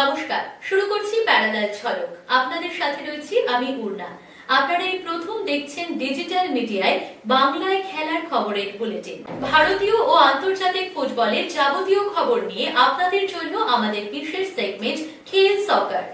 নমস্কার, শুরু করছি প্যারালাল ঝলক আপনাদের সাথে রয়েছি আমি পূর্ণা আপনারা এই প্রথম দেখছেন ডিজিটাল মিডিয়ায় বাংলায় খেলার খবরের বুলেটিন। ভারতীয় ও আন্তর্জাতিক ফুটবলের যাবতীয় খবর নিয়ে আপনাদের জন্য আমাদের বিশেষ সেগমেন্ট খেল সকার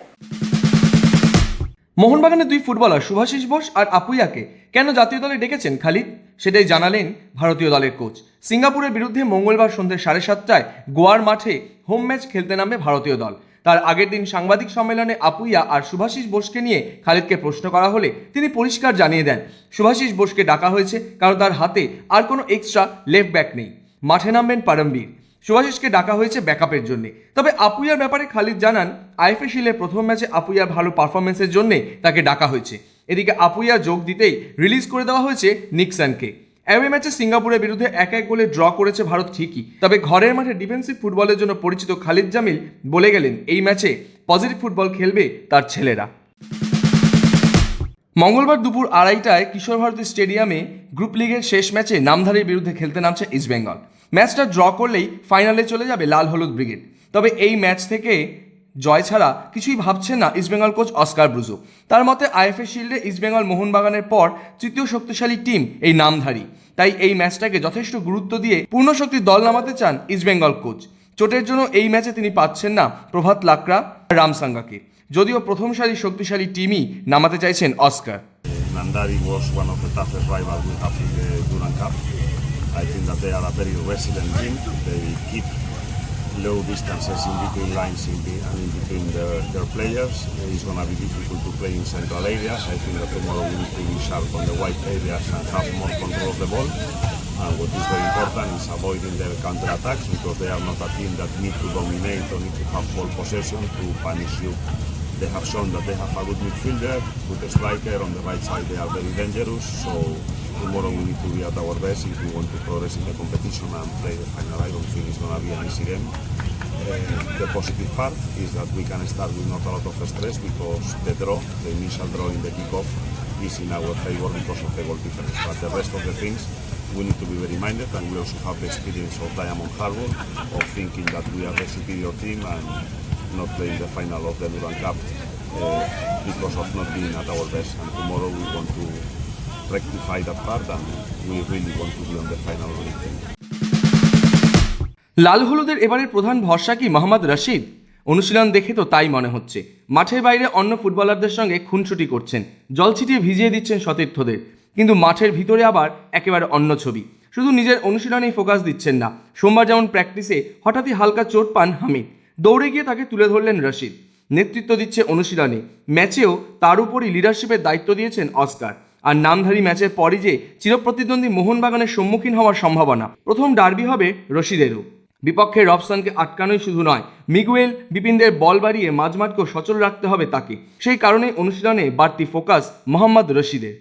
মোহনবাগানের দুই ফুটবলার শুভাশিস বোস আর আপুইয়াকে কেন জাতীয় দলে ডেকেছেন খালিদ? সেটাই জানালেন ভারতীয় দলের কোচ সিঙ্গাপুরের বিরুদ্ধে মঙ্গলবার সন্ধ্যে সাড়ে সাতটায় গোয়ার মাঠে হোম ম্যাচ খেলতে নামবে ভারতীয় দল। তার আগের দিন সাংবাদিক সম্মেলনে আপুইয়া আর শুভাশিস বোসকে নিয়ে খালিদকে প্রশ্ন করা হলে তিনি পরিষ্কার জানিয়ে দেন শুভাশিস বোসকে ডাকা হয়েছে কারণ তার হাতে আর কোনো এক্সট্রা লেফট ব্যাক নেই। মাঠে নামবেন পারমবীর। সুভাশিসকে ডাকা হয়েছে ব্যাকআপের জন্য। তবে আপুইয়ার ব্যাপারে খালিদ জানান আইএফএ শিলের প্রথম ম্যাচে আপুইয়ার ভালো পারফরমেন্সের জন্যে তাকে ডাকা হয়েছে। এদিকে আপুইয়া যোগ দিতেই রিলিজ করে দেওয়া হয়েছে নিক্সানকে। অ্যাওয়ে ম্যাচে সিঙ্গাপুরের বিরুদ্ধে এক এক গোলে ড্র করেছে ভারত ঠিকই। তবে ঘরের মাঠে ডিফেন্সিভ ফুটবলের জন্য পরিচিত খালিদ জামিল বলে গেলেন, এই ম্যাচে পজিটিভ ফুটবল খেলবে তার ছেলেরা। মঙ্গলবার দুপুর আড়াইটায় কিশোর ভারতী স্টেডিয়ামে গ্রুপ লিগের শেষ ম্যাচে নামধারীর বিরুদ্ধে খেলতে নামছে ইস্টবেঙ্গল ম্যাচটা ড্র করলেই ফাইনালে চলে যাবে লাল হলুদ ব্রিগেড। তবে এই ম্যাচ থেকে জয় ছাড়া কিছুই ভাবছেন না ইস্টবেঙ্গল কোচ অস্কার ব্রুজো তার মতে আইএফএ শিল্ডে ইস্টবেঙ্গল মোহনবাগানের পর তৃতীয় শক্তিশালী টিম এই নামধারী। তাই এই ম্যাচটাকে যথেষ্ট গুরুত্ব দিয়ে পূর্ণ শক্তির দল নামাতে চান ইস্টবেঙ্গল কোচ চোটের জন্য এই ম্যাচে তিনি পাচ্ছেন না প্রভাত লাকড়া রামসাঙ্গাকে যদিও প্রথম সারি শক্তিশালী টিমই নামাতে চাইছেন Oscar. I think that they are a very resilient team. They keep low distances in between lines in, the, and uh, in between their, their players. It's going to be difficult to play in central areas. I think that tomorrow we need to be sharp on the wide areas and have more control of the ball. And what is very important is avoiding their counter-attacks because they are not a team that need to dominate or need to have ball possession to punish you. They have shown that they have a good midfielder, good striker. On the right side, they are very dangerous. So tomorrow we need to be at our best if we want to progress in the competition and play the final. I don't think it's going to be an easy game. Uh, the positive part is that we can start with not a lot of stress because the draw, the initial draw in the kickoff, is in our favor because of the goal difference. But the rest of the things, we need to be very minded, and we also have the experience of Diamond Harbour of thinking that we are the superior team and not playing the final of the Duran Cup uh, because of not being at our best. And tomorrow we want to rectify that part, and we really want to be on the final league. লাল হলুদের এবারের প্রধান ভরসা কি মোহাম্মদ রশিদ? অনুশীলন দেখে তো তাই মনে হচ্ছে। মাঠের বাইরে অন্য ফুটবলারদের সঙ্গে খুনসুটি করছেন। জল ছিটিয়ে ভিজিয়ে দিচ্ছেন সতীর্থদের। কিন্তু মাঠের ভিতরে আবার একেবারে অন্য ছবি। শুধু নিজের অনুশীলনেই ফোকাস দিচ্ছেন না। সোমবার যেমন প্র্যাকটিসে হঠাৎই হালকা চোট পান হামিদ। দৌড়ে গিয়ে তাকে তুলে ধরলেন রশিদ। নেতৃত্ব দিচ্ছে অনুশীলনে। ম্যাচেও তার উপরই লিডারশিপের দায়িত্ব দিয়েছেন অস্কার। আর নামধারী ম্যাচের পরই যে চিরপ্রতিদ্বন্দ্বী মোহনবাগানের সম্মুখীন হওয়ার সম্ভাবনা, প্রথম ডার্বি হবে রশিদেরও। বিপক্ষের রবসানকে আটকানোই শুধু নয়, মিগুয়েল বিপিনদের বল বাড়িয়ে মাঝমাঠকেও সচল রাখতে হবে তাকে। সেই কারণেই অনুশীলনে বাড়তি ফোকাস মোহাম্মদ রশিদের।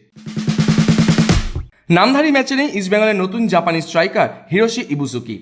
নামধারী ম্যাচে নেই ইস্টবেঙ্গলের নতুন জাপানি স্ট্রাইকার হিরোশি ইবুসুকি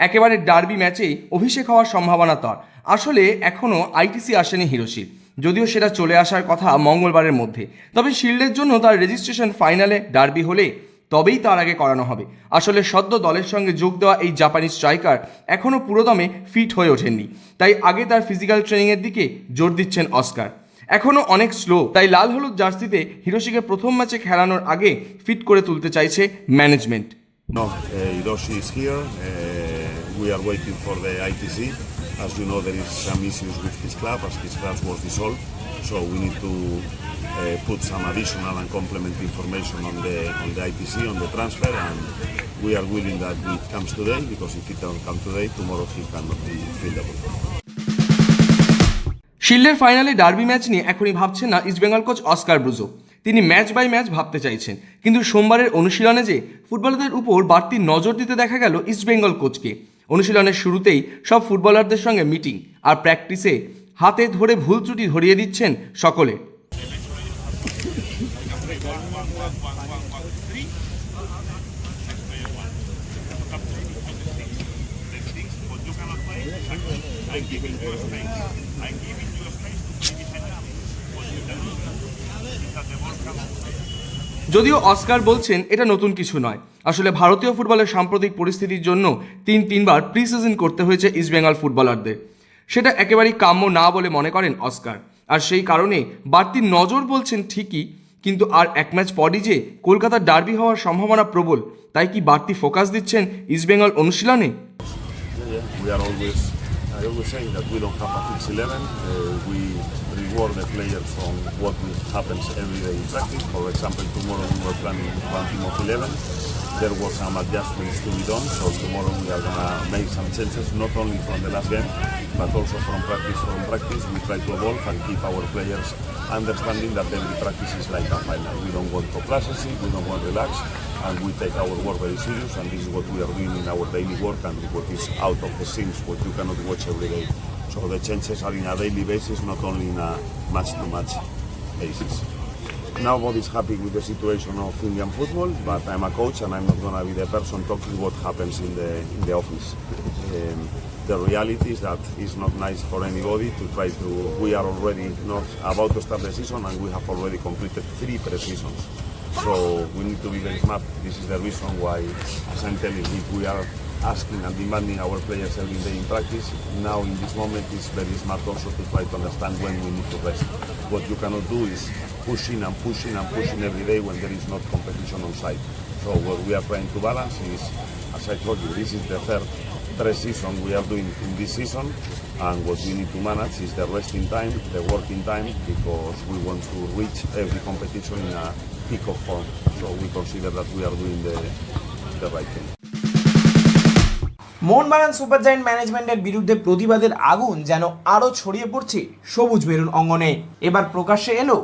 একেবারে ডার্বি ম্যাচেই অভিষেক হওয়ার সম্ভাবনা তার। আসলে এখনও আইটিসি আসেনি হিরোশি যদিও সেটা চলে আসার কথা মঙ্গলবারের মধ্যে। তবে শিল্ডের জন্য তার রেজিস্ট্রেশন ফাইনালে ডার্বি হলে তবেই তার আগে করানো হবে। আসলে সদ্য দলের সঙ্গে যোগ দেওয়া এই জাপানি স্ট্রাইকার এখনও পুরোদমে ফিট হয়ে ওঠেননি। তাই আগে তার ফিজিক্যাল ট্রেনিংয়ের দিকে জোর দিচ্ছেন অস্কার এখনও অনেক স্লো তাই লাল হলুদ জার্সিতে হিরোশিকে প্রথম ম্যাচে খেলানোর আগে ফিট করে তুলতে চাইছে management No, uh, Hiroshi is here. Uh, we are waiting for the ITC. As you know, there is some issues with his club as his club was dissolved. So we need to uh, put some additional and complementary information on the on the ITC on the transfer, and we are willing that it comes today because if it doesn't come today, tomorrow he cannot be fieldable. শিল্ডের ফাইনালে derby match নিয়ে এখনই ভাবছেন না East Bengal coach Oscar Bruzon তিনি match by match ভাবতে চাইছেন কিন্তু সোমবারের অনুশীলনে যে ফুটবলারদের উপর বাড়তি নজর দিতে দেখা গেল ইস্টবেঙ্গল কোচকে অনুশীলনের শুরুতেই সব ফুটবলারদের সঙ্গে মিটিং আর প্র্যাকটিসে হাতে ধরে ভুল ত্রুটি ধরিয়ে দিচ্ছেন সকলে। যদিও অস্কার বলছেন এটা নতুন কিছু নয়। আসলে ভারতীয় ফুটবলের সাম্প্রতিক পরিস্থিতির জন্য তিন তিনবার প্রি সিজন করতে হয়েছে ইস্টবেঙ্গল ফুটবলারদের সেটা একেবারেই কাম্য না বলে মনে করেন অস্কার। আর সেই কারণে বাড়তি নজর বলছেন ঠিকই কিন্তু আর এক ম্যাচ পরই যে কলকাতার ডার্বি হওয়ার সম্ভাবনা প্রবল তাই কি বাড়তি ফোকাস দিচ্ছেন ইস্টবেঙ্গল অনুশীলনে? Yeah, we are always, I always say that we don't have a fixed 11. We reward the players on what happens every day in practice. For example, tomorrow we were planning one team of 11. There was some adjustments to be done, so tomorrow we are going to make some changes, not only from the last game, but also from practice from practice. We try to evolve and keep our players understanding that every practice is like a final. We don't want complacency, we don't want relax, and we take our work very serious, and this is what we are doing in our daily work and what is out of the scenes, what you cannot watch every day. So the changes are in a daily basis, not only in a match-to-match basis. Nobody's happy with the situation of Indian football, but I'm a coach and I'm not going to be the person talking what happens in the in the office. Um, the reality is that it's not nice for anybody to try to. We are already not about to start the season, and we have already completed three pre-seasons. So we need to be very smart. This is the reason why, as I'm telling, if we are asking and demanding our players every day in practice, now in this moment it's very smart also to try to understand when we need to rest. What you cannot do is pushing and pushing and pushing every day when there is not competition on site. So what we are trying to balance is, as I told you, this is the third pre-season we are doing in this season, and what we need to manage is the resting time, the working time, because we want to reach every competition in a peak of form. So we consider that we are doing the, the right thing. Mohun Bagan super giant ম্যানেজমেন্টের বিরুদ্ধে প্রতিবাদের আগুন যেন আরও ছড়িয়ে পড়ছে সবুজ maroon অঙ্গনে। এবার প্রকাশ্যে এলো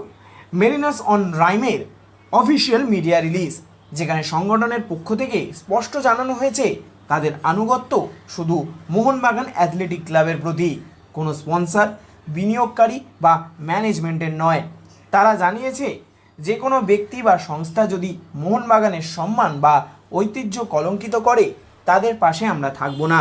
মেরিনাস অন রাইমের অফিসিয়াল মিডিয়া রিলিজ, যেখানে সংগঠনের পক্ষ থেকে স্পষ্ট জানানো হয়েছে, তাদের আনুগত্য শুধু মোহনবাগান অ্যাথলেটিক ক্লাবের প্রতি। কোনো স্পন্সর, বিনিয়োগকারী বা ম্যানেজমেন্টের নয়। তারা জানিয়েছে যে কোনো ব্যক্তি বা সংস্থা যদি মোহনবাগানের সম্মান বা ঐতিহ্য কলঙ্কিত করে তাদের পাশে আমরা থাকব না।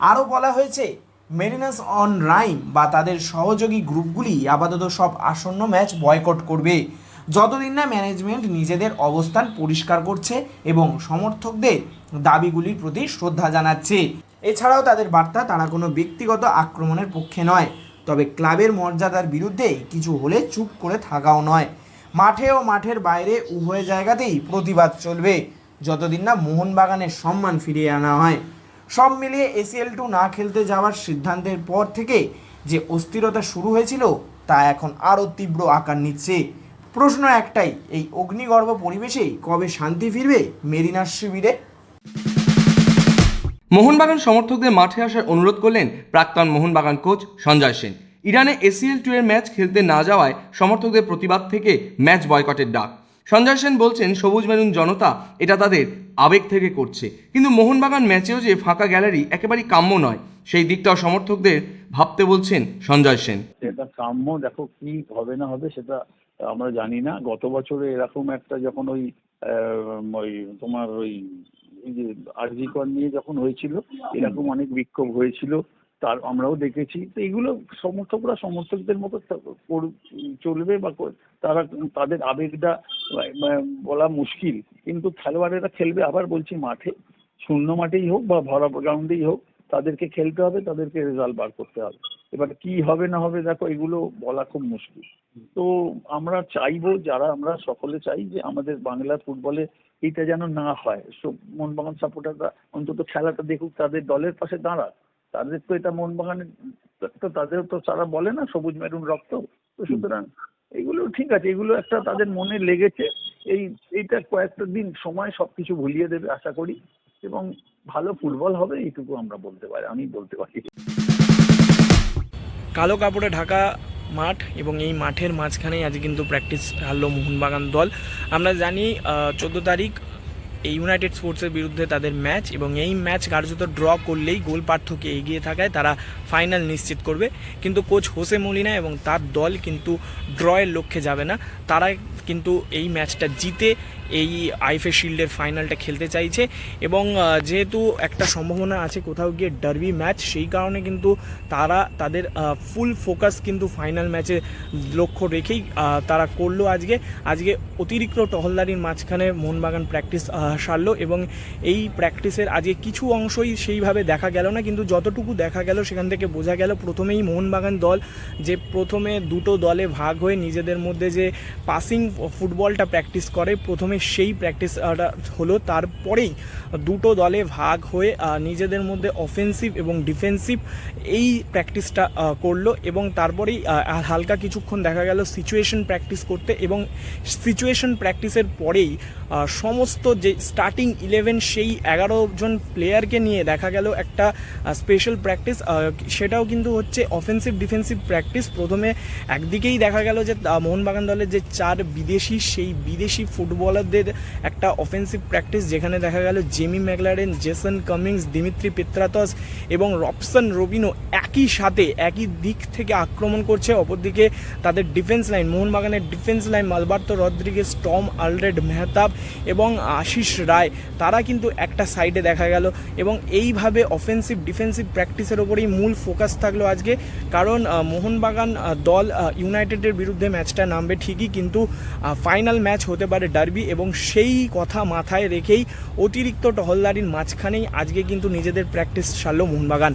আরও বলা হয়েছে মেরিনাস অন রাইম বা তাদের সহযোগী গ্রুপগুলি আপাতত সব আসন্ন ম্যাচ বয়কট করবে। যতদিন না ম্যানেজমেন্ট নিজেদের অবস্থান পরিষ্কার করছে এবং সমর্থকদের দাবিগুলির প্রতি শ্রদ্ধা জানাচ্ছে। এছাড়াও তাদের বার্তা, তারা কোনো ব্যক্তিগত আক্রমণের পক্ষে নয়, তবে ক্লাবের মর্যাদার বিরুদ্ধে কিছু হলে চুপ করে থাকাও নয়। মাঠে ও মাঠের বাইরে উভয় জায়গাতেই প্রতিবাদ চলবে। যতদিন না মোহনবাগানের সম্মান ফিরিয়ে আনা হয়। সব মিলিয়ে এসিএল টু না খেলতে যাওয়ার সিদ্ধান্তের পর থেকে যে অস্থিরতা শুরু হয়েছিল, তা এখন আরও তীব্র আকার নিচ্ছে। প্রশ্ন একটাই, এই অগ্নিগর্ভ পরিবেশে কবে শান্তি ফিরবে মেরিনার শিবিরে? মোহনবাগান সমর্থকদের মাঠে আসার অনুরোধ করলেন প্রাক্তন মোহনবাগান কোচ সঞ্জয় সেন। ইরানে এসিএল টু এর ম্যাচ খেলতে না যাওয়ায় সমর্থকদের প্রতিবাদ থেকে ম্যাচ বয়কটের ডাক। সঞ্জয় সেন বলছেন, সবুজ মেরুন জনতা, এটা তাদের আবেগ থেকে করছে। কিন্তু মোহনবাগান ম্যাচেও যে ফাঁকা গ্যালারি একেবারেই কাম্য নয়, সেই দিকটাও সমর্থকদের ভাবতে বলছেন সঞ্জয় সেন। এটা কাম্য, দেখো কি হবে না হবে সেটা আমরা জানি না। গত বছরে এরকম একটা যখন ওই ওই তোমার ওই যে আরজিকর নিয়ে যখন হয়েছিল, এরকম অনেক বিক্ষোভ হয়েছিল। তার আমরাও দেখেছি। তো এগুলো সমর্থকরা সমর্থকদের মতো চলবে বা তারা তাদের আবেগটা বলা মুশকিল। কিন্তু খেলোয়াড়েরা খেলবে আবার বলছি মাঠে। শূন্য মাঠেই হোক বা ভরা গ্রাউন্ডেই হোক, তাদেরকে খেলতে হবে, তাদেরকে রেজাল্ট বার করতে হবে। এবার কি হবে না হবে দেখো, এগুলো বলা খুব মুশকিল। তো আমরা চাইব, যারা আমরা সকলে চাই যে আমাদের বাংলা ফুটবলে এইটা যেন না হয়। মোহনবাগান সাপোর্টাররা অন্তত খেলাটা দেখুক, তাদের দলের পাশে দাঁড়াক। তাদের তো এটা মোহনবাগানের তো তাদের তো তারা বলে না সবুজ মেরুন রক্ত তো সুতরাং এগুলো ঠিক আছে এগুলো একটা তাদের মনে লেগেছে। এই এইটা কয়েকটা দিন সময় সবকিছু ভুলিয়ে দেবে আশা করি এবং ভালো ফুটবল হবে এইটুকু আমরা বলতে পারি আমি বলতে পারি। কালো কাপড়ে ঢাকা মাঠ এবং এই মাঠের মাঝখানেই আজ কিন্তু প্র্যাকটিস হারলো মোহনবাগান দল। আমরা জানি চোদ্দ তারিখ এই ইউনাইটেড স্পোর্টসের বিরুদ্ধে তাদের ম্যাচ এবং এই ম্যাচ কার্যত ড্র করলেই গোল পার্থক্য এগিয়ে থাকায় তারা ফাইনাল নিশ্চিত করবে। কিন্তু কোচ হোসে মলিনা এবং তার দল কিন্তু ড্রয়ের লক্ষ্যে যাবে না। তারা কিন্তু এই ম্যাচটা জিতে এই আইএফএ শিল্ডের ফাইনালটা খেলতে চাইছে এবং যেহেতু একটা সম্ভাবনা আছে কোথাও গিয়ে ডার্বি ম্যাচ, সেই কারণে কিন্তু তারা তাদের ফুল ফোকাস কিন্তু ফাইনাল ম্যাচে লক্ষ্য রেখেই তারা করল আজকে। আজকে অতিরিক্ত টহলদারির মাঝখানে মোহনবাগান প্র্যাকটিস সারলো এবং এই প্র্যাকটিসের আজকে কিছু অংশই সেইভাবে দেখা গেল না, কিন্তু যতটুকু দেখা গেল সেখান থেকে বোঝা গেল প্রথমেই মোহনবাগান দল যে প্রথমে দুটো দলে ভাগ হয়ে নিজেদের মধ্যে যে পাসিং ফুটবলটা প্র্যাকটিস করে, প্রথমে সেই প্র্যাকটিস হলো তারপরেই দুটো দলে ভাগ হয়ে নিজেদের মধ্যে অফেন্সিভ এবং ডিফেন্সিভ এই প্র্যাকটিসটা করল এবং তারপরেই হালকা কিছুক্ষণ দেখা গেল সিচুয়েশন প্র্যাকটিস করতে এবং সিচুয়েশন প্র্যাকটিসের পরেই সমস্ত যে স্টার্টিং ইলেভেন সেই এগারো জন প্লেয়ারকে নিয়ে দেখা গেল একটা স্পেশাল প্র্যাকটিস সেটাও কিন্তু হচ্ছে অফেন্সিভ ডিফেন্সিভ প্র্যাকটিস প্রথমে একদিকেই দেখা গেল যে মোহনবাগান দলের যে চার বিদেশি, সেই বিদেশি ফুটবলারদের একটা অফেন্সিভ প্র্যাকটিস যেখানে দেখা গেল Jamie Maclaren Jason Cummings, Dimitri Petratos এবং রবসন রবিনো একই সাথে একই দিক থেকে আক্রমণ করছে। অপরদিকে তাদের ডিফেন্স লাইন মোহনবাগানের defence line Alberto Rodriguez Tom Aldred, Mehtab এবং আশিস রায়, তারা কিন্তু একটা সাইডে দেখা গেল এবং এইভাবে অফেন্সিভ ডিফেন্সিভ প্র্যাকটিসের ওপরেই মূল ফোকাস থাকল আজকে। কারণ মোহনবাগান দল ইউনাইটেডের বিরুদ্ধে ম্যাচটা নামবে ঠিকই, কিন্তু ফাইনাল ম্যাচ হতে পারে ডার্বি এবং সেই কথা মাথায় রেখেই অতিরিক্ত টহলদারির মাঝখানেই আজকে কিন্তু নিজেদের প্র্যাকটিস সারলো মোহনবাগান।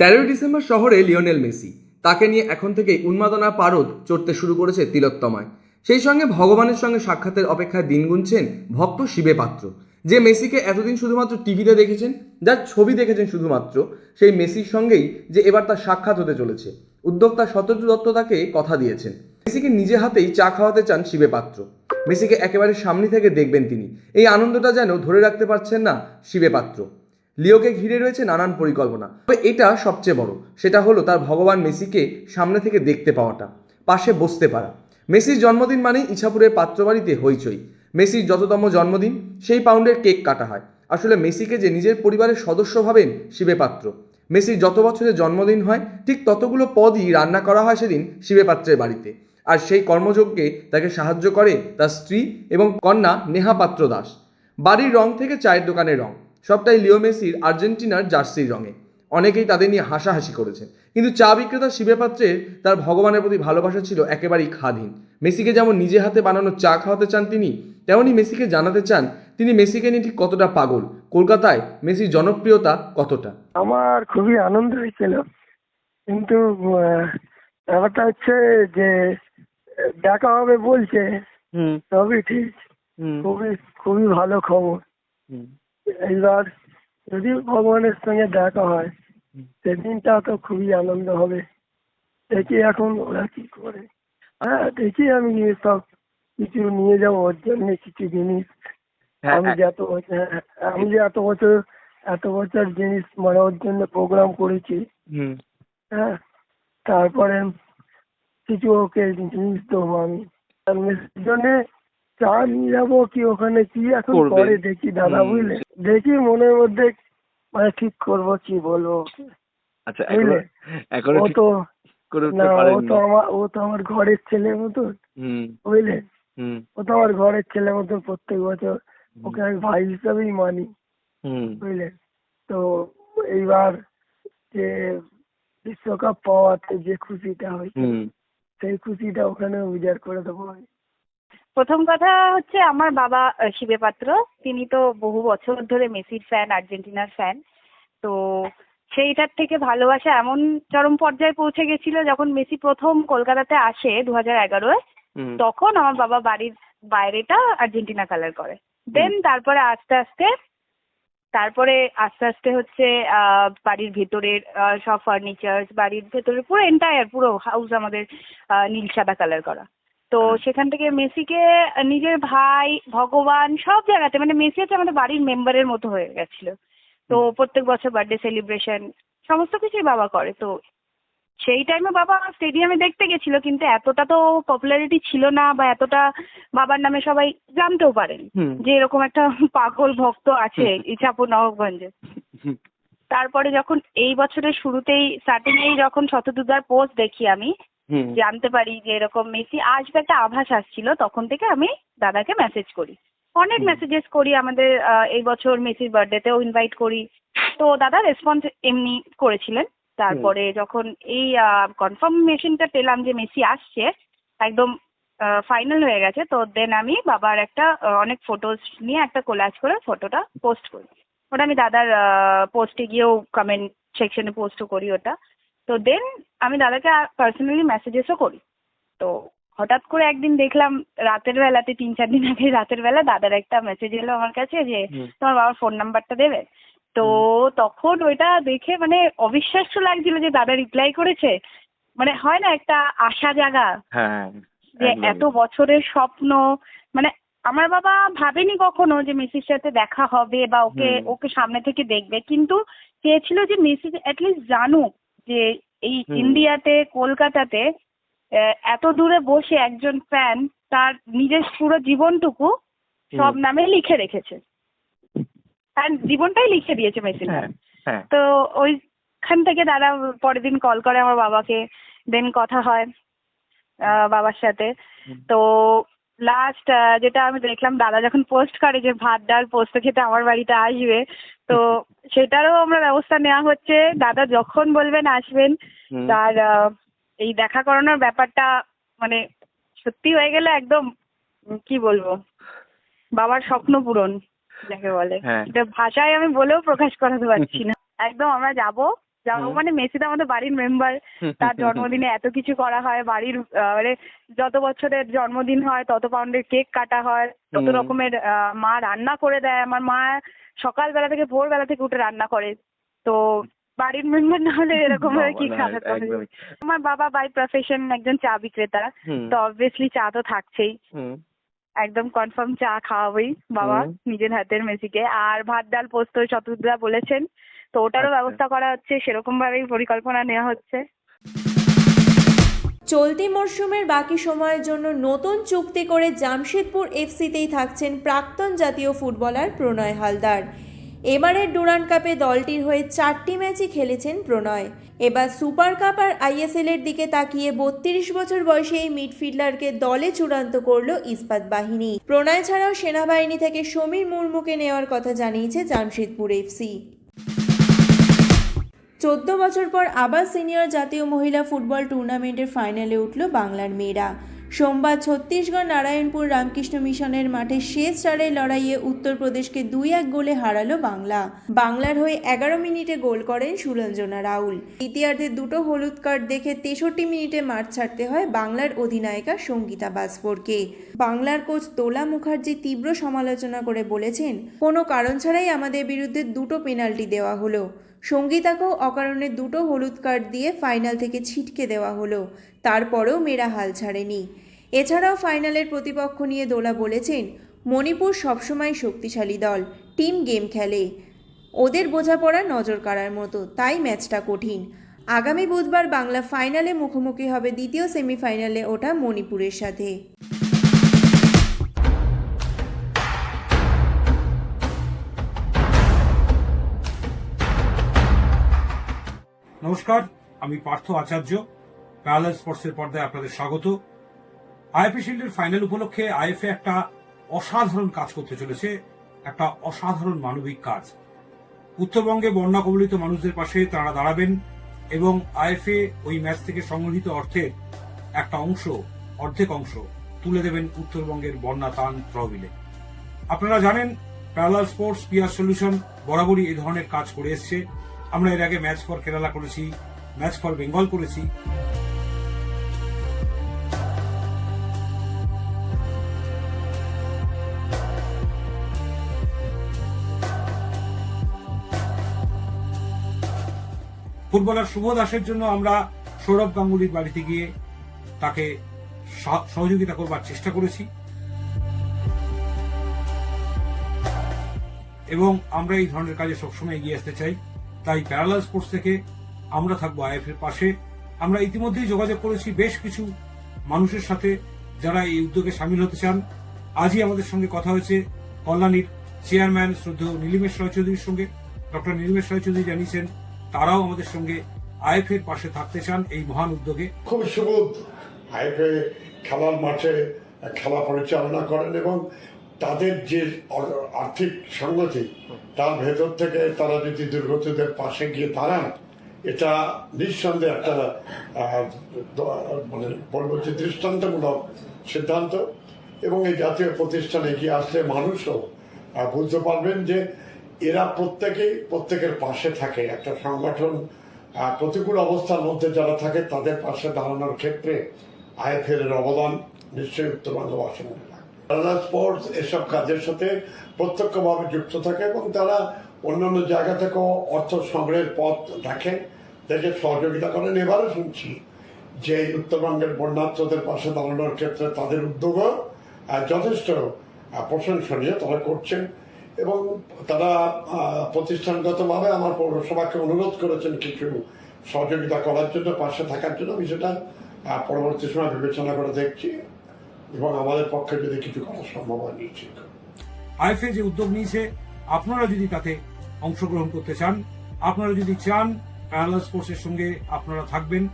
তেরোই ডিসেম্বর শহরে লিওনেল মেসি। তাকে নিয়ে এখন থেকেই উন্মাদনা পারদ চড়তে শুরু করেছে তিলোত্তমায়। সেই সঙ্গে ভগবানের সঙ্গে সাক্ষাতের অপেক্ষায় দিন গুনছেন ভক্ত শিবে পাত্র। যে মেসিকে এতদিন শুধুমাত্র টিভিতে দেখেছেন, যার ছবি দেখেছেন শুধুমাত্র, সেই মেসির সঙ্গেই যে এবার তার সাক্ষাৎ হতে চলেছে। উদ্যোক্তা শতদ্রু দত্ত তাকে কথা দিয়েছেন। মেসিকে নিজে হাতেই চা খাওয়াতে চান শিবে পাত্র। মেসিকে একেবারে সামনে থেকে দেখবেন তিনি। এই আনন্দটা যেন ধরে রাখতে পারছেন না শিবে পাত্র। লিওকে ঘিরে রয়েছে নানান পরিকল্পনা। তবে এটা সবচেয়ে বড়। সেটা হলো তার ভগবান মেসিকে সামনে থেকে দেখতে পাওয়াটা, পাশে বসতে পারা। মেসির জন্মদিন মানেই ইছাপুরের পাত্রবাড়িতে হইচই। মেসির যততম জন্মদিন, সেই পাউন্ডের কেক কাটা হয়। আসলে মেসিকে যে নিজের পরিবারের সদস্য ভাবেন শিবে পাত্র। মেসির যত বছরের জন্মদিন হয়, ঠিক ততগুলো পদই রান্না করা হয় সেদিন শিবে পাত্রের বাড়িতে। আর সেই কর্মযজ্ঞে তাকে সাহায্য করে তার স্ত্রী এবং কন্যা নেহা পাত্র দাস। বাড়ির রং থেকে চায়ের দোকানের রং, সবটাই লিও মেসির আর্জেন্টিনার জার্সির রঙে। অনেকেই তাদের নিয়ে হাসাহাসি করেছেন কিন্তু চা বিক্রেতা শিবে পাত্রের তার ভগবানের প্রতি ভালোবাসা ছিল একেবারেই খাদহীন। মেসিকে যেমন নিজে হাতে বানানো চা খাওয়াতে চান তিনি তেমনই মেসিকে জানাতে চান তিনি মেসিকে নিয়ে ঠিক কতটা পাগল, কলকাতায় মেসির জনপ্রিয়তা কতটা? আমার খুবই আনন্দ হয়েছিল, কিন্তু ব্যাপারটা হচ্ছে যে দেখা হবে বলছে। হুম। সবই ঠিক। খুবই খুবই ভালো খবর। এইবার যদি ভগবানের সঙ্গে দেখা হয় সেদিনটা তো খুবই আনন্দ হবে। দেখি এখন ওরা কি করে। হ্যাঁ দেখি আমি সব কিছু নিয়ে যাব ওর জন্য কিছু জিনিস। হ্যাঁ, আমি যে এত বছর হ্যাঁ, আমি যে এত বছর এত বছর জিনিস মানে ওর জন্য প্রোগ্রাম করেছি। হ্যাঁ তারপরে কিছু ওকে জিনিস দেবো আমি জন্য চা নিয়ে যাব কি ওখানে কি? এখন। পরে দেখি দাদা বুঝলে? দেখি মনের মধ্যে মানে ঠিক করব কি বলব। আচ্ছা বুঝলে? এখনও ও তো না ও তো আমার ও তো আমার ঘরের ছেলে মতন। বুঝলে? ও তো আমার ঘরের ছেলে মতন প্রত্যেক বছর। ওকে আমি ভাই হিসাবেই মানি। বুঝলে? তো এইবার যে বিশ্বকাপ পাওয়াতে যে খুশিটা হয়েছে সেই খুশিটা ওখানে উজাড় করে দেবো আমি প্রথম কথা হচ্ছে আমার বাবা শিবে পাত্র। তিনি তো বহু বছর ধরে মেসির ফ্যান আর্জেন্টিনার ফ্যান তো সেইটার থেকে ভালোবাসা এমন চরম পর্যায়ে পৌঁছে গেছিল যখন মেসি প্রথম কলকাতাতে আসে দু হাজার এগারোয় তখন আমার বাবা বাড়ির বাইরেটা আর্জেন্টিনা কালার করে। দেন তারপরে আস্তে আস্তে তারপরে আস্তে আস্তে হচ্ছে বাড়ির ভেতরের সব ফার্নিচার বাড়ির ভেতরে পুরো এন্টায়ার পুরো হাউস আমাদের নীল সাদা কালার করা। তো সেখান থেকে মেসিকে নিজের ভাই ভগবান সব জায়গাতে মানে মেসি হচ্ছে আমাদের বাড়ির মেম্বারের মতো হয়ে গেছিল। তো প্রত্যেক বছর বার্থডে সেলিব্রেশন সমস্ত কিছুই বাবা করে। তো সেই টাইমে বাবা স্টেডিয়ামে দেখতে গেছিল কিন্তু এতটা তো পপুলারিটি ছিল না বা এতটা বাবার নামে সবাই জানতেও পারেন। যে এরকম একটা পাগল ভক্ত আছে ইছাপুর নবাবগঞ্জে হুম। তারপরে যখন এই বছরের শুরুতেই স্টার্টিং এই যখন শতদুর্গার পোস্ট দেখি আমি জানতে পারি যে এরকম মেসি আসবে একটা আভাস আসছিল তখন থেকে আমি দাদাকে মেসেজ করি অনেক। মেসেজেস করি আমাদের এই বছর মেসির বার্থডেতেও ইনভাইট করি তো দাদা রেসপন্স এমনি করেছিলেন তারপরে যখন এই কনফার্মেশনটা পেলাম যে মেসি আসছে একদম ফাইনাল হয়ে গেছে তো দেন আমি বাবার একটা অনেক ফটোস নিয়ে একটা কোলাজ করে ফটোটা পোস্ট করি। ওটা আমি দাদার পোস্টে গিয়েও কমেন্ট সেকশনে পোস্টও করি ওটা। তো দেন আমি দাদাকে পার্সোনালি মেসেজেসও করি। তো হঠাৎ করে একদিন দেখলাম রাতের বেলাতে তিন চার দিন আগে রাতের বেলা দাদার একটা মেসেজ এলো আমার কাছে যে তোমার বাবার ফোন নাম্বারটা দেবে? তো তখন ওইটা দেখে মানে অবিশ্বাস্য লাগছিল যে দাদা রিপ্লাই করেছে। মানে হয় না একটা আশা জাগা হ্যাঁ যে এত বছরের স্বপ্ন। মানে আমার বাবা ভাবেনি কখনো যে মেসির সাথে দেখা হবে বা ওকে ওকে সামনে থেকে দেখবে। কিন্তু চেয়েছিল যে মেসি অ্যাটলিস্ট জানুক যে এই ইন্ডিয়াতে কলকাতাতে এত দূরে বসে একজন ফ্যান তার নিজের পুরো জীবনটুকু সব নামে লিখে রেখেছে। তার জীবনটাই লিখে দিয়েছে মেসির হ্যাঁ হ্যাঁ। তো ওইখান থেকে দাদা পরের দিন কল করে আমার বাবাকে দেন কথা হয় বাবার সাথে। তো লাস্ট যেটা আমি দেখলাম দাদা যখন পোস্ট করে যে ভাত ডাল পোস্ত খেতে আমার বাড়িতে আসবে তো সেটারও আমরা ব্যবস্থা নেওয়া হচ্ছে। দাদা যখন বলবেন আসবেন। তার এই দেখা করানোর ব্যাপারটা মানে সত্যি হয়ে গেলে একদম কি বলব? বাবার স্বপ্ন পূরণ। যাকে বলে। হ্যাঁ। এটা ভাষায় আমি বলেও প্রকাশ করাতে পারছি না। একদম আমরা যাব। যাব মানে মেসি তো আমাদের বাড়ির মেম্বার তার জন্মদিনে এত কিছু করা হয়। বাড়ির মানে যত বছরের জন্মদিন হয় তত পাউন্ডের কেক কাটা হয়। তত রকমের মা রান্না করে দেয়। আমার মা সকালবেলা থেকে ভোরবেলা থেকে উঠে রান্না করে। তো বাড়ির মেম্বার না হলে এরকম ভাবে কি হবে? আমার বাবা বাই প্রফেশন একজন চা বিক্রেতা। তো অবভিয়াসলি চা তো থাকছেই। একদম কনফার্ম চা খাওয়াবই বাবা নিজের হাতের মেসিকে। আর ভাত ডাল পোস্ত শতদ্রা বলেছেন তো ওটারও আচ্ছা। ব্যবস্থা করা হচ্ছে সেরকম ভাবেই পরিকল্পনা নেওয়া হচ্ছে। চলতি মরশুমের বাকি সময়ের জন্য নতুন চুক্তি করে জামশেদপুর এফসিতেই থাকছেন প্রাক্তন জাতীয় ফুটবলার প্রণয় হালদার। এবারের ডুরান্ড কাপে দলটির হয়ে চারটি ম্যাচই খেলেছেন প্রণয়। এবার সুপার কাপ আর আইএসএল এর দিকে তাকিয়ে বত্রিশ বছর বয়সে এই মিডফিল্ডারকে দলে চূড়ান্ত করল ইস্পাত বাহিনী। প্রণয় ছাড়াও সেনাবাহিনী থেকে সমীর মুর্মুকে নেওয়ার কথা জানিয়েছে জামশেদপুর এফসি চোদ্দ বছর পর আবার সিনিয়র জাতীয় মহিলা ফুটবল টুর্নামেন্টের ফাইনালে উঠল বাংলার মেয়েরা। সোমবার ছত্তিশগড় নারায়ণপুর রামকৃষ্ণ মিশনের মাঠে শেষ চারের লড়াইয়ে উত্তরপ্রদেশকে দুই এক গোলে হারালো বাংলা। বাংলার হয়ে এগারো মিনিটে গোল করেন সুরঞ্জনা রাউল। দ্বিতীয়ার্ধে দুটো হলুদ কার্ড দেখে তেষট্টি মিনিটে মাঠ ছাড়তে হয় বাংলার অধিনায়িকা সঙ্গীতা বাজপোরকে বাংলার কোচ তোলা মুখার্জি তীব্র সমালোচনা করে বলেছেন, কোনো কারণ ছাড়াই আমাদের বিরুদ্ধে দুটো পেনাল্টি দেওয়া হলো। সঙ্গীতাকেও অকারণে দুটো হলুদ কার্ড দিয়ে ফাইনাল থেকে ছিটকে দেওয়া হলো। তারপরেও মেয়েরা হাল ছাড়েনি। এছাড়াও ফাইনালের প্রতিপক্ষ নিয়ে দোলা বলেছেন, মণিপুর সবসময় শক্তিশালী দল, টিম গেম খেলে। ওদের বোঝাপড়া নজর কাড়ার মতো, তাই ম্যাচটা কঠিন। আগামী বুধবার বাংলা ফাইনালে মুখোমুখি হবে দ্বিতীয় সেমিফাইনালে ওঠা মণিপুরের সাথে। নমস্কার, আমি পার্থ আচার্য, প্যারালাল স্পোর্টসের পর্দায় আপনাদের স্বাগত। আইএফএ শিল্ডের ফাইনাল উপলক্ষে আইএফএ একটা অসাধারণ কাজ করতে চলেছে, একটা অসাধারণ মানবিক কাজ। উত্তরবঙ্গে বন্যা কবলিত মানুষদের পাশে তারা দাঁড়াবেন এবং আইএফএ ওই ম্যাচ থেকে সংগৃহীত অর্থের একটা অংশ, অর্ধেক অংশ তুলে দেবেন উত্তরবঙ্গের বন্যা ত্রাণ তহবিলে। আপনারা জানেন, প্যারালাল স্পোর্টস, পিয়ার সলিউশন বরাবরই এই ধরনের কাজ করে এসছে। আমরা এর আগে ম্যাচ ফর কেরালা করেছি, ম্যাচ ফর বেঙ্গল করেছি। ফুটবলার শুভ দাসের জন্য আমরা সৌরভ গাঙ্গুলির বাড়িতে গিয়ে তাকে সহ- সহযোগিতা করবার চেষ্টা করেছি। এবং আমরা এই ধরনের কাজে সবসময় এগিয়ে আসতে চাই। তাই প্যারালাল স্পোর্টস থেকে আমরা থাকব আইএফ এর পাশে। আমরা ইতিমধ্যেই যোগাযোগ করেছি বেশ কিছু মানুষের সাথে যারা এই উদ্যোগে সামিল হতে চান। আজই আমাদের সঙ্গে কথা হয়েছে কল্যাণীর চেয়ারম্যান শ্রদ্ধেয় নীলিমেশ রায়চৌধুরীর সঙ্গে। ডক্টর নীলিমেশ রায়চৌধুরী জানিয়েছেন তারাও আমাদের সঙ্গে আইএফের পাশে থাকতে চান এই মহান উদ্যোগে। খুব সুবোধ। আইএফএ খেলার মাঠে খেলা পরিচালনা করেন এবং তাদের যে আর্থিক সংগতি, তার ভেতর থেকে তারা যদি দুর্গতদের পাশে গিয়ে দাঁড়ান, এটা নিঃসন্দেহে একটা মানে বলব যে দৃষ্টান্তমূলক সিদ্ধান্ত এবং এই জাতীয় প্রতিষ্ঠানে এগিয়ে আসলে মানুষও বুঝতে পারবেন যে এরা প্রত্যেকেই প্রত্যেকের পাশে থাকে। একটা সংগঠন প্রতিকূল অবস্থার মধ্যে যারা থাকে তাদের পাশে দাঁড়ানোর ক্ষেত্রে আইএফএল এর অবদান নিশ্চয়ই উত্তরবঙ্গবাসী মনে রাখবে স্পোর্টস এসব কাজের সাথে প্রত্যক্ষভাবে যুক্ত থাকে এবং তারা অন্যান্য জায়গা থেকেও অর্থ সংগ্রহের পথ দেখে সহযোগিতা করেন। এবারও শুনছি যে উত্তরবঙ্গের বন্যার্থদের পাশে দাঁড়ানোর ক্ষেত্রে তাদের উদ্যোগও আহ, যথেষ্ট প্রশংসনীয় তারা করছেন। এবং তারা প্রতিষ্ঠানগতভাবে আমার পৌরসভাকে অনুরোধ করেছেন কিছু সহযোগিতা করার জন্য, পাশে থাকার জন্য। আমি সেটা পরবর্তী সময় বিবেচনা করে দেখছি এবং আমাদের পক্ষে যদি কিছু করা সম্ভব হয়, নিশ্চিত। আইএফএ যে উদ্যোগ নিয়েছে, আপনারা যদি তাতে অংশগ্রহণ করতে চান, আপনারা যদি চান প্যারালাল স্পোর্টসের সঙ্গে আপনারা থাকবেন,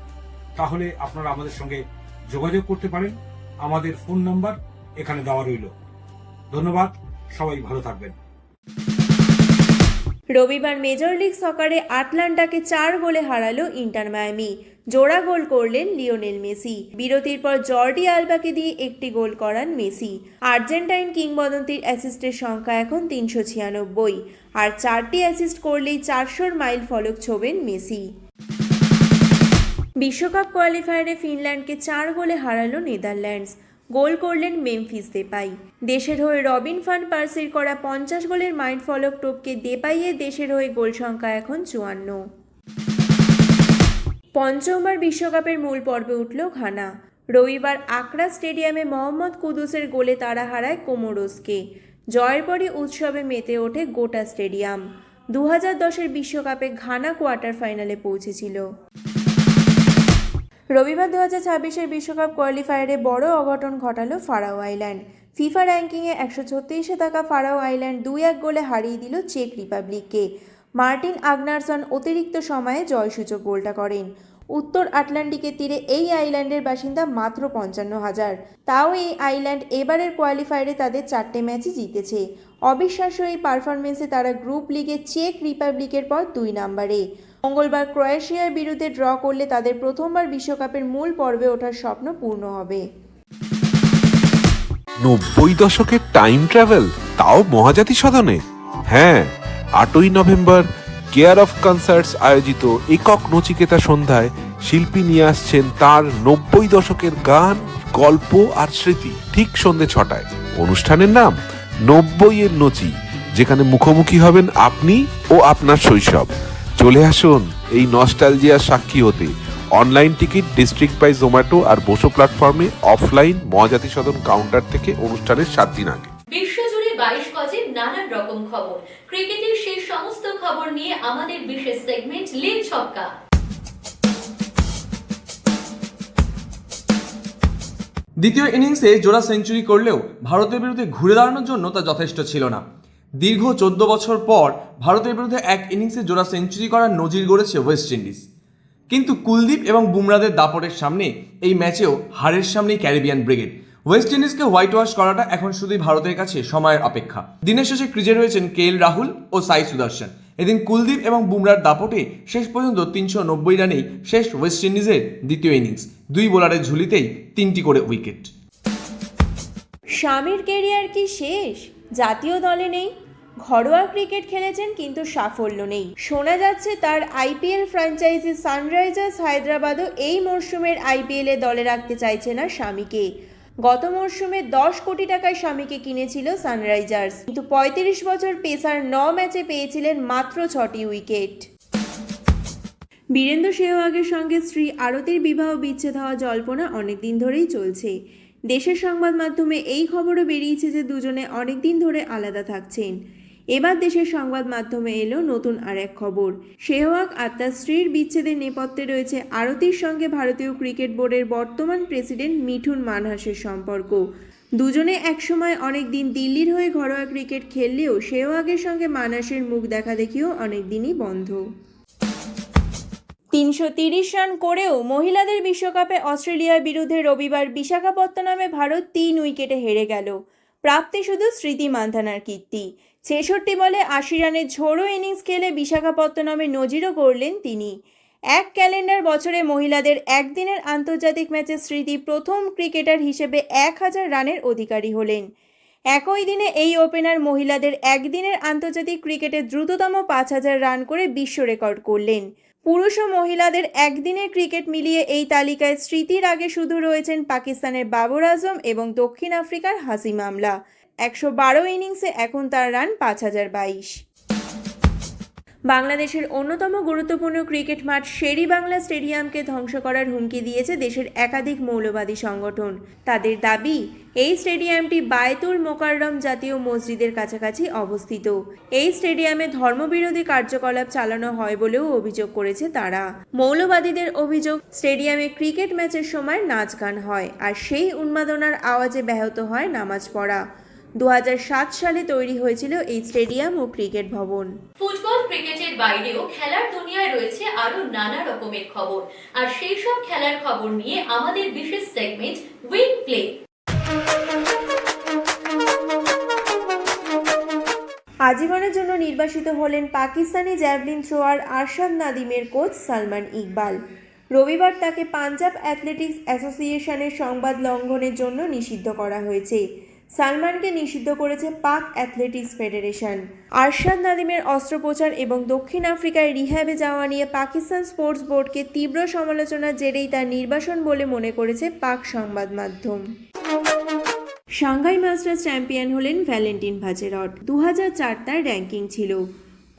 তাহলে আপনারা আমাদের সঙ্গে যোগাযোগ করতে পারেন। আমাদের ফোন নাম্বার এখানে দেওয়া রইল। ধন্যবাদ, সবাই ভালো থাকবেন। রবিবার মেজর লিগ সকারে আটলান্টাকে চার গোলে হারালো ইন্টার মায়ামি। জোড়া গোল করলেন লিওনেল মেসি। বিরতির পর জর্ডি আলবাকে দিয়ে একটি গোল করান মেসি। আর্জেন্টাইন কিংবদন্তির অ্যাসিস্টের সংখ্যা এখন তিনশো ছিয়ানব্বই। আর চারটি অ্যাসিস্ট করলেই চারশোর মাইল ফলক ছোবেন মেসি। বিশ্বকাপ কোয়ালিফায়ারে ফিনল্যান্ডকে চার গোলে হারালো নেদারল্যান্ডস। গোল করলেন মেমফিস দেপাই। দেশের হয়ে রবিন ফান পার্সির করা পঞ্চাশ গোলের মাইন্ড ফলক টোপকে দেপাইয়ে দেশের হয়ে গোল সংখ্যা এখন চুয়ান্ন। পঞ্চমবার বিশ্বকাপের মূল পর্বে উঠল ঘানা। রবিবার আকরা স্টেডিয়ামে মোহাম্মদ কুদুসের গোলে তারা হারায় কোমোরোসকে জয়ের পরই উৎসবে মেতে ওঠে গোটা স্টেডিয়াম। দু হাজার দশের বিশ্বকাপে ঘানা কোয়ার্টার ফাইনালে পৌঁছেছিল। রবিবার দু হাজার ছাব্বিশের বিশ্বকাপ কোয়ালিফায়ারে বড় অঘটন ঘটালো ফারাও আইল্যান্ড। ফিফা র্যাঙ্কিংয়ে একশো ছত্রিশে থাকা ফারাও আইল্যান্ড দুই এক গোলে হারিয়ে দিল চেক রিপাবলিককে। মার্টিন আগনারসন অতিরিক্ত সময়ে জয়সূচক গোলটা করেন। উত্তর আটলান্টিকের তীরে এই আইল্যান্ডের বাসিন্দা মাত্র পঞ্চান্ন হাজার। তাও এই আইল্যান্ড এবারের কোয়ালিফায়ারে তাদের চারটে ম্যাচই জিতেছে। অবিশ্বাস্য এই পারফরমেন্সে তারা গ্রুপ লিগে চেক রিপাবলিকের পর দুই নম্বরে। মঙ্গলবার ক্রোয়েশিয়ার বিরুদ্ধে ড্র করলে তাদের প্রথমবার বিশ্বকাপের মূল পর্বে ওঠার স্বপ্ন পূর্ণ হবে। নব্বই দশকের টাইম ট্রাভেল, তাও মহাজাতি সদনে। হ্যাঁ আটই নভেম্বর কেয়ার অফ কনসার্টস আয়োজিত একক নচিকেতা সন্ধ্যায় শিল্পী নিয়ে আসছেন তার নব্বই দশকের গান, গল্প আর স্মৃতি ঠিক সন্ধে ছটায়। অনুষ্ঠানের নাম নব্বই এর নচি, যেখানে মুখোমুখি হবেন আপনি ও আপনার শৈশব। চলে আসুন এই নস্টালজিয়ার সাক্ষী হতে। Online ticket district by Zomato আর বসো প্ল্যাটফর্মে অফলাইন মহাজাতি সদন কাউন্টার থেকে অনুষ্ঠানের সাত দিন আগে। বিশ্বজুড়ে বাইশ গজের নানান রকম খবর। ক্রিকেটের সেই সমস্ত খবর নিয়ে আমাদের বিশেষ সেগমেন্ট ছক্কা। দ্বিতীয় ইনিংসে জোড়া সেঞ্চুরি করলেও ভারতের বিরুদ্ধে ঘুরে দাঁড়ানোর জন্য তা যথেষ্ট ছিল না। দীর্ঘ চোদ্দ বছর পর ভারতের বিরুদ্ধে এক ইনিংসে জোড়া সেঞ্চুরি করার নজির গড়েছে ওয়েস্ট ইন্ডিজ। কিন্তু কুলদীপ এবং বুমরাদের দাপটের সামনে এই ম্যাচেও হারের সামনেই ক্যারিবিয়ান ব্রিগেড। ওয়েস্ট ইন্ডিজকে হোয়াইট ওয়াশ করাটা এখন শুধুই ভারতের কাছে সময়ের অপেক্ষা। দিনের শেষে ক্রিজে রয়েছেন কে এল রাহুল ও সাই সুদর্শন। এদিন কুলদীপ এবং বুমরার দাপটে শেষ পর্যন্ত তিনশো নব্বই রানেই শেষ ওয়েস্ট ইন্ডিজের দ্বিতীয় ইনিংস। দুই বোলারের ঝুলিতেই তিনটি করে উইকেট। স্বামীর কেরিয়ার কি শেষ? জাতীয় দলে নেই, ঘরোয়া ক্রিকেট খেলেছেন কিন্তু সাফল্য নেই। শোনা যাচ্ছে তার আইপিএল ফ্র্যাঞ্চাইজি সানরাইজার্স হায়দ্রাবাদও এই মরশুমের আইপিএলে দলে রাখতে চাইছে না স্বামীকে। গত মরশুমে দশ কোটি টাকায় স্বামীকে কিনেছিল সানরাইজার্স, কিন্তু পঁয়ত্রিশ বছর পেসার ন ম্যাচে পেয়েছিলেন মাত্র ছটি উইকেট। বীরেন্দ্র সেহওয়াগের সঙ্গে শ্রী আরতির বিবাহ বিচ্ছেদ হওয়া জল্পনা অনেকদিন ধরেই চলছে। দেশের সংবাদ মাধ্যমে এই খবরও বেরিয়েছে যে দুজনে অনেকদিন ধরে আলাদা থাকছেন। এবার দেশের সংবাদ মাধ্যমে এলো নতুন আর এক খবর। সেহওয়াগ আর তার স্ত্রীর বিচ্ছেদের নেপথ্যে রয়েছে আরতির সঙ্গে ভারতীয় ক্রিকেট বোর্ডের বর্তমান প্রেসিডেন্ট মিঠুন মানহাসের সম্পর্ক। দুজনে একসময় অনেক দিন দিল্লির হয়ে ঘরোয়া ক্রিকেট খেললেও সেহওয়াগের সঙ্গে মানহাসের মুখ দেখা দেখিও অনেক দিনই বন্ধ। তিনশো তিরিশ রান করেও মহিলাদের বিশ্বকাপে অস্ট্রেলিয়ার বিরুদ্ধে রবিবার বিশাখাপত্তনমে ভারত তিন উইকেটে হেরে গেল। প্রাপ্তি শুধু স্মৃতি মান্ধানার কীর্তি। ছেষট্টি বলে আশি রানের ঝোড়ো ইনিংস খেলে বিশাখাপত্তনমে নজিরও করলেন তিনি। এক ক্যালেন্ডার বছরে মহিলাদের একদিনের আন্তর্জাতিক ম্যাচে স্মৃতি প্রথম ক্রিকেটার হিসেবে এক হাজার রানের অধিকারী হলেন। একই দিনে এই ওপেনার মহিলাদের একদিনের আন্তর্জাতিক ক্রিকেটে দ্রুততম পাঁচ হাজার রান করে বিশ্ব রেকর্ড করলেন। পুরুষ ও মহিলাদের একদিনের ক্রিকেট মিলিয়ে এই তালিকায় স্মৃতির আগে শুধু রয়েছেন পাকিস্তানের বাবর আজম এবং দক্ষিণ আফ্রিকার হাসিম আমলা। একশো বারো ইনিংসে এখন তার রান পাঁচ হাজার বাইশ। বাংলাদেশের অন্যতম গুরুত্বপূর্ণ ক্রিকেট মাঠ শেরি বাংলা স্টেডিয়ামকে ধ্বংস করার হুমকি দিয়েছে দেশের একাধিক মৌলবাদী সংগঠন। তাদের দাবি, এই স্টেডিয়ামটি বায়তুল মোকাররম জাতীয় মসজিদের কাছাকাছি অবস্থিত। এই স্টেডিয়ামে ধর্মবিরোধী কার্যকলাপ চালানো হয় বলেও অভিযোগ করেছে তারা। মৌলবাদীদের অভিযোগ, স্টেডিয়ামে ক্রিকেট ম্যাচের সময় নাচ গান হয় আর সেই উন্মাদনার আওয়াজে ব্যাহত হয় নামাজ পড়া। দু হাজার সাত সালে তৈরি হয়েছিল এই স্টেডিয়াম ও ক্রিকেট ভবন। ফুটবল ক্রিকেটের বাইরেও খেলার দুনিয়ায় রয়েছে আরও নানা রকমের খবর। আর সেই সব খেলার খবর নিয়ে আমাদের বিশেষ সেগমেন্ট উইন প্লে আজীবনের জন্য নির্বাসিত হলেন পাকিস্তানি জ্যাভলিন থ্রোয়ার আরশাদ নাদিমের কোচ সালমান ইকবাল। রবিবার তাকে পাঞ্জাব অ্যাথলেটিক্স অ্যাসোসিয়েশনের সংবাদ লঙ্ঘনের জন্য নিষিদ্ধ করা হয়েছে। সালমানকে নিষিদ্ধ করেছে পাক অ্যাথলেটিক্স ফেডারেশন। আরশাদ নাদিমের অস্ত্রোপচার এবং দক্ষিণ আফ্রিকায় রিহ্যাবে যাওয়া নিয়ে পাকিস্তান স্পোর্টস বোর্ডকে তীব্র সমালোচনার জেরেই তার নির্বাসন বলে মনে করেছে পাক সংবাদ মাধ্যম। সাংঘাই মাস্টার্স চ্যাম্পিয়ন হলেন ভ্যালেন্টিন ভাজেরট দু চার তার র্যাঙ্কিং ছিল।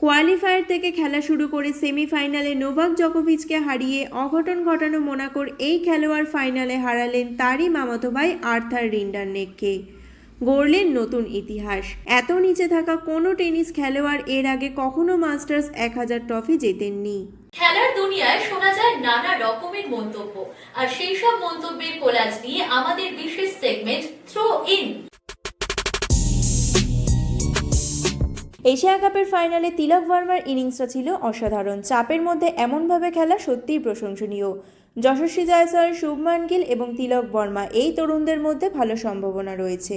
কোয়ালিফায়ার থেকে খেলা শুরু করে সেমিফাইনালে নোভাক জকোভিচকে হারিয়ে অঘটন ঘটানো মোনাকোর এই খেলোয়াড় ফাইনালে হারালেন তারই মামাতো ভাই আর্থার রিন্ডারনেককে। গড়লেন নতুন ইতিহাস। এত নিচে থাকা কোনো টেনিস খেলোয়াড় এর আগে কখনো মাস্টার্স এক হাজার ট্রফি জেতেননি। খেলার দুনিয়ায় শোনা যায় নানা রকমের মন্তব্য। আর সেই সব মন্তব্যের কোলাজ নিয়ে আমাদের বিশেষ সেগমেন্ট থ্রো ইন এশিয়া কাপের ফাইনালে তিলক ভার্মার ইনিংসটা ছিল অসাধারণ। চাপের মধ্যে এমনভাবে খেলা সত্যিই প্রশংসনীয়। যশস্বী জয়সওয়াল শুভমান গিল এবং তিলক বর্মা এই তরুণদের মধ্যে ভালো সম্ভাবনা রয়েছে।